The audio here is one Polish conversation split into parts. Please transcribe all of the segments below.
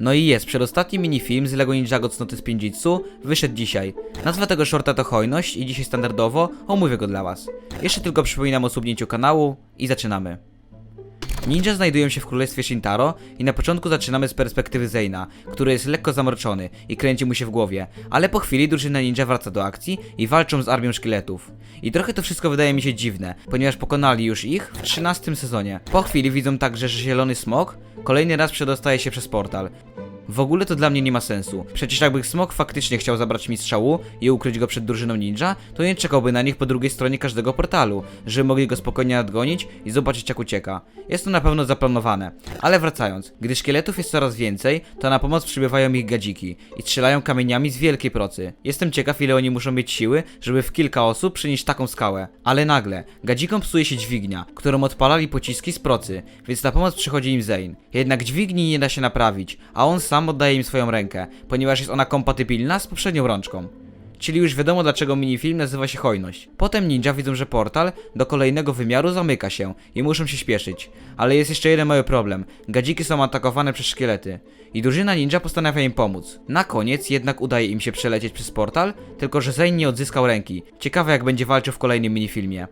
No i jest, przedostatni minifilm z LEGO Ninjago Cnoty z Pinjitsu wyszedł dzisiaj. Nazwa tego shorta to hojność i dzisiaj standardowo omówię go dla was. Jeszcze tylko przypominam o subnięciu kanału i zaczynamy. Ninja znajdują się w królestwie Shintaro i na początku zaczynamy z perspektywy Zeina, który jest lekko zamroczony i kręci mu się w głowie, ale po chwili drużyna ninja wraca do akcji i walczą z armią szkieletów. I trochę to wszystko wydaje mi się dziwne, ponieważ pokonali już ich w 13 sezonie. Po chwili widzą także, że zielony smok kolejny raz przedostaje się przez portal. W ogóle to dla mnie nie ma sensu. Przecież jakby Smok faktycznie chciał zabrać mistrza Wu i ukryć go przed drużyną ninja, to nie czekałby na nich po drugiej stronie każdego portalu, żeby mogli go spokojnie nadgonić i zobaczyć jak ucieka. Jest to na pewno zaplanowane. Ale wracając, gdy szkieletów jest coraz więcej, to na pomoc przybywają ich gadziki i strzelają kamieniami z wielkiej procy. Jestem ciekaw ile oni muszą mieć siły, żeby w kilka osób przynieść taką skałę. Ale nagle, gadzikom psuje się dźwignia, którą odpalali pociski z procy, więc na pomoc przychodzi im Zane. Jednak dźwigni nie da się naprawić, a on sam oddaje im swoją rękę, ponieważ jest ona kompatybilna z poprzednią rączką. Czyli już wiadomo dlaczego minifilm nazywa się Hojność. Potem ninja widzą, że portal do kolejnego wymiaru zamyka się i muszą się śpieszyć. Ale jest jeszcze jeden mały problem. Gadziki są atakowane przez szkielety. I drużyna ninja postanawia im pomóc. Na koniec jednak udaje im się przelecieć przez portal, tylko że Zane nie odzyskał ręki. Ciekawe jak będzie walczył w kolejnym minifilmie.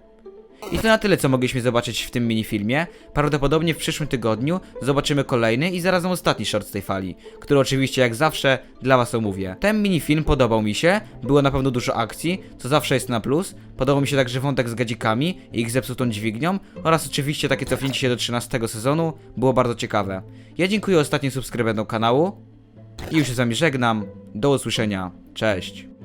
I to na tyle, co mogliśmy zobaczyć w tym minifilmie. Prawdopodobnie w przyszłym tygodniu zobaczymy kolejny i zarazem ostatni short z tej fali, który oczywiście jak zawsze dla was omówię. Ten minifilm podobał mi się, było na pewno dużo akcji, co zawsze jest na plus. Podobał mi się także wątek z gadzikami i ich zepsutą dźwignią oraz oczywiście takie cofnięcie się do 13 sezonu, było bardzo ciekawe. Ja dziękuję ostatnim subskrybentom kanału i już się z wami żegnam. Do usłyszenia. Cześć.